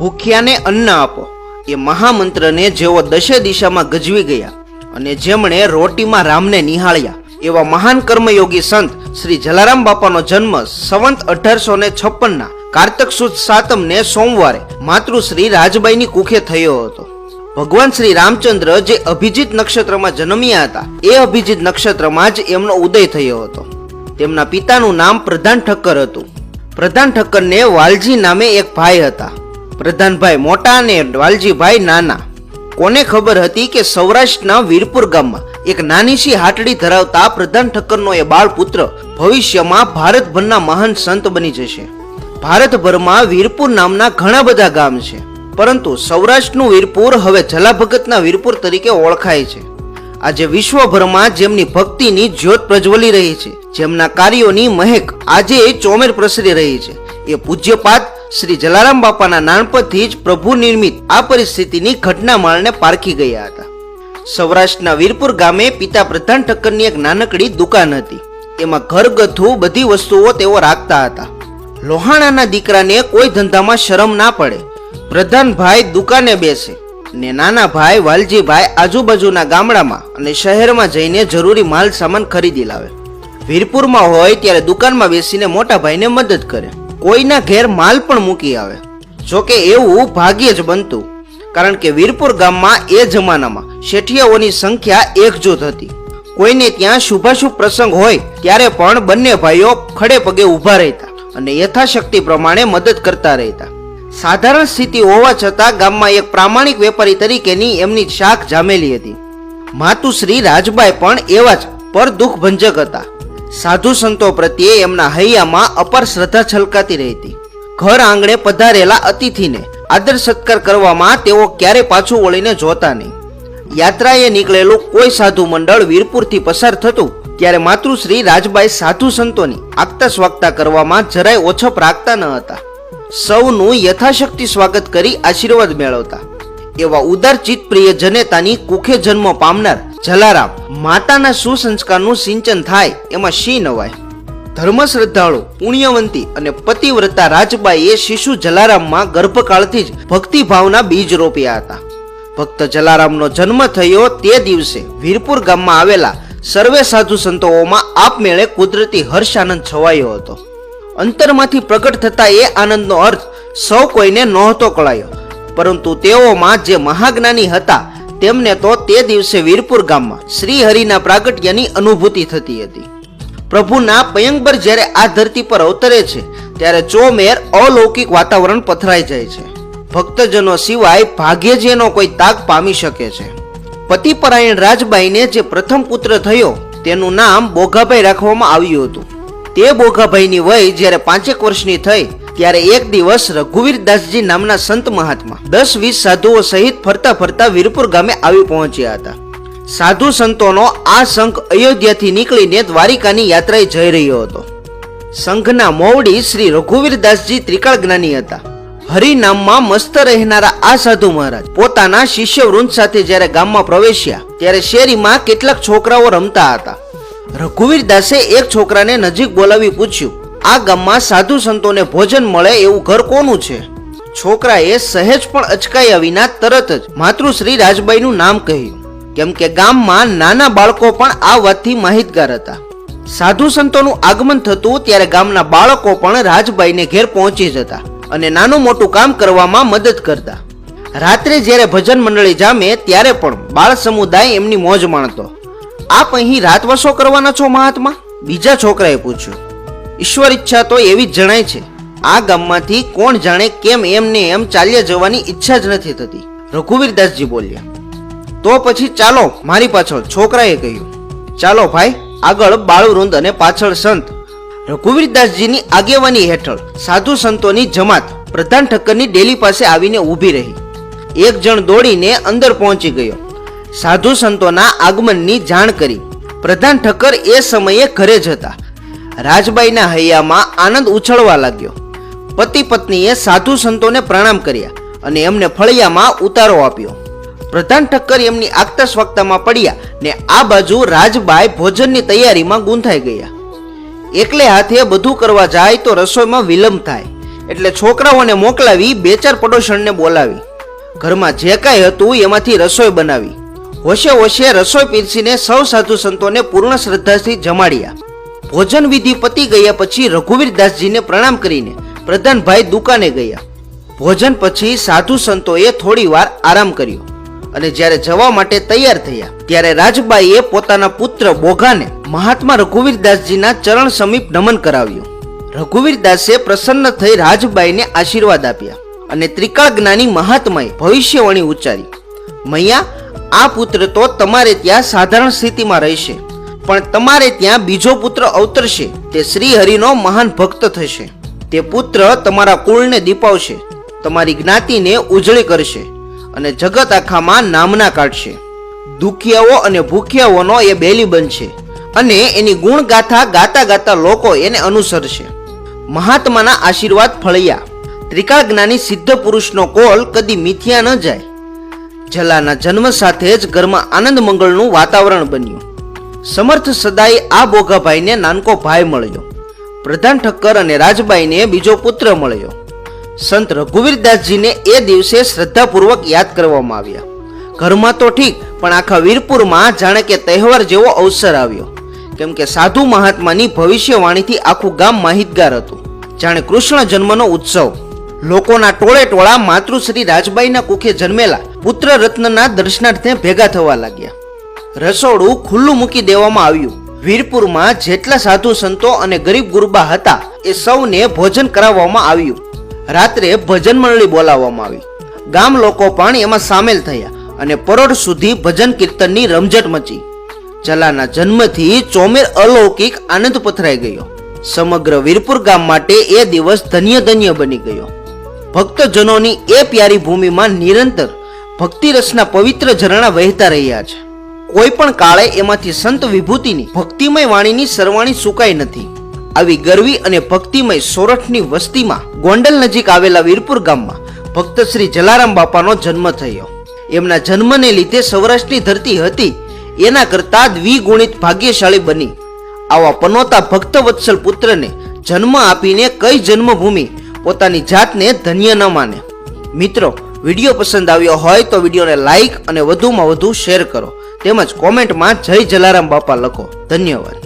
ભૂખ્યાને અન્ન આપો. એ મહામંત્રને જેઓ દશે દિશામાં ગજવી ગયા અને જેમણે રોટીમાં રામને નિહાળ્યા, એવા મહાન કર્મયોગી સંત શ્રી જલારામ બાપાનો જન્મ સંવંત અઢારસો ને છપ્પનના કાર્તક સુદ સાતમને સોમવારે માતૃશ્રી રાજબાઈની કુખે થયો હતો. ભગવાન શ્રી રામચંદ્ર જે અભિજીત નક્ષત્રમાં જન્મ્યા હતા, એ અભિજીત નક્ષત્રમાં જ એમનો ઉદય થયો હતો. તેમના પિતાનું નામ પ્રધાન ઠક્કર હતું. પ્રધાન ઠક્કરને વાલજી નામે એક ભાઈ હતા. પ્રધાનભાઈ મોટા અને વાલજીભાઈ નાના. કોને ખબર હતી કે સૌરાષ્ટ્રના વીરપુર ગામમાં એક નાનીસી હાટડી ધરાવતા પ્રધાન ઠક્કરનો એ બાળ પુત્ર ભવિષ્યમાં ભારતભરના મહાન સંત બની જશે. ભારતભરમાં વીરપુર નામના ઘણા બધા ગામ છે. પરંતુ સૌરાષ્ટ્રનું વીરપુર હવે જલાભગતના વીરપુર તરીકે ઓળખાય છે. આજે વિશ્વભરમાં જેમની ભક્તિની જ્યોત પ્રજ્વલી રહી છે, જેમના કાર્યોની મહેક આજે ચોમેર પ્રસરી રહી છે. એ પૂજ્યપાદ શ્રી જલારામ બાપાના નાનપણથી જ પ્રભુ નિર્મિત આ પરિસ્થિતિની ઘટનામાળને પારખી ગયા હતા. સૌરાષ્ટ્રના વીરપુર ગામે પિતા પ્રધાન ઠક્કરની એક નાનકડી દુકાન હતી. તેમાં ઘરગથ્થુ બધી વસ્તુઓ તેઓ રાખતા હતા. લોહાણાના દીકરાને કોઈ ધંધામાં શરમ ના પડે. પ્રધાનભાઈ દુકાને બેસે ને નાના ભાઈ વાલજીભાઈ આજુબાજુના ગામડામાં અને શહેરમાં જઈને જરૂરી માલ સામાન ખરીદી લાવે. વીરપુરમાં હોય ત્યારે દુકાનમાં બેસીને મોટા ભાઈને મદદ કરે. કોઈના ઘેર માલ પણ મૂકી આવે. જોકે એવું ભાગ્યે જ બનતું. કારણ કે વીરપુર ગામમાં એ જમાનામાં શેઠિયાઓની સંખ્યા એકજૂથ હતી. કોઈને ત્યાં શુભાશુભ પ્રસંગ હોય ત્યારે પણ બંને ભાઈઓ ખડે પગે ઊભા રહેતા અને યથાશક્તિ પ્રમાણે મદદ કરતા રહેતા. સાધારણ સ્થિતિ હોવા છતાં ગામમાં એક પ્રામાણિક વેપારી તરીકેની એમની શાખ જામેલી હતી. માતુશ્રી રાજબાઈ પણ એવા જ પર દુઃખ ભંજક હતા. સાધુ સંતો પ્રત્યે એમના હૈયામાં અપાર શ્રદ્ધા છલકાતી રહેતી. ઘર આંગણે પધારેલા અતિથિને આદર સત્કાર કરવામાં તેઓ ક્યારે પાછું વળીને જોતા નહીં. યાત્રાએ નીકળેલું કોઈ સાધુ મંડળ વીરપુરથી પસાર થતું ત્યારે માતૃશ્રી રાજબાઈ સાધુ સંતોની આગતા સ્વાગતા કરવામાં જરાય ઓછપ રાખતા ન હતા. સૌનું યથાશક્તિ સ્વાગત કરી આશીર્વાદ મેળવતા. એવા ઉદાર પ્રિય જનેતાની કુખે જન્મ પામનાર જલારામ, માતાના સુસંસ્કારનું સિંચન થાય, એમાં શી નવાય? ધર્મ શ્રદ્ધાળુ પુણ્યવંતી અને પતિવ્રતા રાજબાઈએ શિશુ જલારામમાં ગર્ભકાળથી જ ભક્તિભાવના બીજ રોપ્યા હતા. ભક્ત જલારામનો જન્મ થયો તે દિવસે વીરપુર ગામમાં આવેલા સર્વે સાધુ સંતોઓમાં આપમેળે કુદરતી હર્ષ આનંદ છવાયો હતો. અંતરમાંથી પ્રગટ થતા એ આનંદનો અર્થ સૌ કોઈને નહોતો કળાયો. પરંતુ તેઓમાં જે મહાજ્ઞાની હતા તેમને તો તે દિવસે વીરપુર ગામમાં શ્રી હરિના પ્રાગટ્યની અનુભૂતિ થતી હતી. પ્રભુના પયંગબર જ્યારે આ ધરતી પર અવતરે છે, ત્યારે ચોમેર અલૌકિક વાતાવરણ પથરાઈ જાય છે. ભક્તજનો સિવાય ભાગ્યે કોઈ તાક પામી શકે છે. પતિપરાયણ રાજબાઈને જે પ્રથમ પુત્ર થયો, તેનું નામ બોઘાભાઈ રાખવામાં આવ્યું હતું. તે બોઘાભાઈની વય જ્યારે પાંચેક વર્ષની થઈ ત્યારે એક દિવસ રઘુવીરદાસજી નામના સંત મહાત્મા દસ વીસ સાધુઓ સહિત ફરતા ફરતા વીરપુર ગામે આવી પહોંચ્યા હતા. સાધુ સંતોનો આ સંઘ અયોધ્યાથી નીકળીને દ્વારિકાની યાત્રાએ જઈ રહ્યો હતો. સંઘના મોવડી શ્રી રઘુવીરદાસજી ત્રિકાળ જ્ઞાની હતા. હરિનામમાં મસ્ત રહેનારા આ સાધુ મહારાજ પોતાના શિષ્યવૃંદ સાથે જ્યારે ગામમાં પ્રવેશ્યા ત્યારે શેરીમાં કેટલાક છોકરાઓ રમતા હતા. રઘુવીર દાસે એક છોકરાને નજીક બોલાવી પૂછ્યું આ ગામમાં સાધુ સંતોને ભોજન મળે એવું ઘર કોનું છે? છોકરાએ સહેજ પણ અચકાયા વિના તરત જ માતૃશ્રી રાજબાઈનું નામ કહ્યું. કેમ કે ગામમાં નાના બાળકો પણ આ વાતથી માહિતગાર હતા. સાધુ સંતોનું આગમન થતું ત્યારે ગામના બાળકો પણ રાજબાઈને ઘેર પહોંચી જતા અને નાનું મોટું કામ કરવામાં મદદ કરતા. રાત્રે જ્યારે ભજન મંડળી જામે ત્યારે પણ બાળ સમુદાય એમની મોજ માણતો. આપ અહીં રાતવસો કરવાના છો મહાત્મા? બીજા છોકરાએ પૂછ્યું. ઈશ્વર ઈચ્છા તો એવી જ જણાય છે. આ ગામમાંથી કોણ જાણે કેમ એમને એમ ચાલ્યા જવાની ઈચ્છા જ નથી થતી. રઘુવીરદાસજી બોલ્યા, તો પછી ચાલો, મારી પાછળ છોકરાએ કહ્યું, ચાલો ભાઈ, આગળ બાળવૃંદ અને પાછળ સંત. રઘુવીરદાસજીની આગેવાની હેઠળ સાધુ સંતોની જમાત પ્રધાન ઠક્કરની ડેલી પાસે આવીને ઊભી રહી. એક જણ દોડીને અંદર પહોંચી ગયો. સાધુ સંતોના આગમનની જાણ કરી. પ્રધાન ઠક્કર એ સમયે ઘરે જ હતા. રાજબાઈના હૈયામાં આનંદ ઉછળવા લાગ્યો. પતિ પત્નીએ સાધુ સંતોને પ્રણામ કર્યા અને એમને ફળિયામાં ઉતારો આપ્યો. પ્રધાન ઠક્કર એમની આગતા સ્વક્તામાં પડ્યા ને આ બાજુ રાજબાઈ ભોજનની તૈયારીમાં ગૂંથાઈ ગયા. એકલે હાથે બધું કરવા જાય તો રસોઈમાં વિલંબ થાય, એટલે છોકરાઓને મોકલાવી બે ચાર પડોશણને બોલાવી. ઘરમાં જે કાંઈ હતું એમાંથી રસોઈ બનાવી. હોશે હોશે રસોઈ પીરસીને સૌ સાધુ સંતોને પૂર્ણ શ્રદ્ધાથી જમાડ્યા. ભોજન વિધિ પતી ગયા પછી રઘુવીર દાસજીને પ્રણામ કરીને પ્રધાનભાઈ દુકાને ગયા. ભોજન પછી સાધુ સંતોએ થોડી વાર આરામ કર્યો અને જ્યારે જવા માટે તૈયાર થયા, ત્યારે રાજબાઈએ પોતાના પુત્ર બોઘાને મહાત્મા રઘુવીર દાસજીના ચરણ સમીપ નમન કરાવ્યું. રઘુવીર દાસે પ્રસન્ન થઈ રાજબાઈને આશીર્વાદ આપ્યા અને ત્રિકાળ જ્ઞાની મહાત્માએ ભવિષ્યવાણી ઉચ્ચારી, મૈયા, આ પુત્ર તો તમારે ત્યાં સાધારણ સ્થિતિમાં રહેશે. પણ તમારે ત્યાં બીજો પુત્ર અવતરશે. તે શ્રી હરિનો મહાન ભક્ત થશે. તે પુત્ર તમારા કુળને દીપાવશે. તમારી જ્ઞાતિને ઉજળી કરશે અને જગત આખામાં નામના કાઢશે. દુખિયાઓ અને ભૂખ્યાઓનો એ બેલી બનશે અને એની ગુણ ગાથા ગાતા ગાતા લોકો એને અનુસરશે. મહાત્માના આશીર્વાદ ફળિયા. ત્રિકાળ જ્ઞાની સિદ્ધ પુરુષનો કોલ કદી મિથ્યા ન જાય. જલાના જન્મ સાથે જ ઘરમાં આનંદ મંગળનું વાતાવરણ બન્યું. સમર્થ સદાય આ બોગાભાઈને નાનકો ભાઈ મળ્યો. પ્રધાન ઠક્કર અને રાજબાઈને બીજો પુત્ર મળ્યો. સંત રઘુવીરદાસજીને એ દિવસે શ્રદ્ધાપૂર્વક યાદ કરવામાં આવ્યા. ઘરમાં તો ઠીક, પણ આખા વીરપુરમાં જાણે કે તહેવાર જેવો અવસર આવ્યો. કેમ કે સાધુ મહાત્માની ભવિષ્યવાણીથી આખું ગામ માહિતગાર હતું. જાણે કૃષ્ણ જન્મનો ઉત્સવ. લોકોના ટોળે ટોળા માતૃશ્રી રાજબાઈના કુખે જન્મેલા પુત્ર રત્નના દર્શનાર્થે ભેગા થવા લાગ્યા. રસોડું ખુલ્લું મૂકી દેવામાં આવ્યું. વીરપુરમાં જેટલા સાધુ સંતો અને ગરીબ ગુરબા હતા, એ સૌને ભોજન કરાવવામાં આવ્યું. રાત્રે ભજન મંડળી બોલાવવામાં આવી. ગામ લોકો પણ એમાં સામેલ થયા અને પરોઢ સુધી ભજન કીર્તનની રમઝટ મચી. ચલાના જન્મથી ચોમેર અલૌકિક આનંદ પથરાઈ ગયો. સમગ્ર વીરપુર ગામ માટે એ દિવસ ધન્ય ધન્ય બની ગયો. ભક્તજનોની એ પ્યારી ભૂમિમાં નિરંતર ભક્તિરસના પવિત્ર ઝરણા વહેતા રહ્યા છે. કોઈ પણ કાળે એમાંથી સંત વિભૂતિની ભક્તિમય વાણીની સરવાણી સુકાઈ નથી. આવી ગરવી અને ભક્તિમય સોરઠની વસ્તીમાં ગોંડલ નજીક આવેલા વીરપુર ગામમાં ભક્ત શ્રી જલારામ બાપાનો જન્મ થયો. એમના જન્મને લીધે સૌરાષ્ટ્રની ધરતી હતી. એના કરતા દ્વિગુણિત ભાગ્યશાળી બની. આવા પનોતા ભક્ત વત્સલ પુત્રને જન્મ આપીને કઈ જન્મભૂમિ પોતાની જાતને ધન્ય ન માને. મિત્રો, વીડિયો પસંદ આવ્યો હોય તો વિડીયોને લાઈક અને વધુમાં વધુ શેર કરો. તેમજ કોમેન્ટમાં જય જલારામ બાપા લખો. ધન્યવાદ.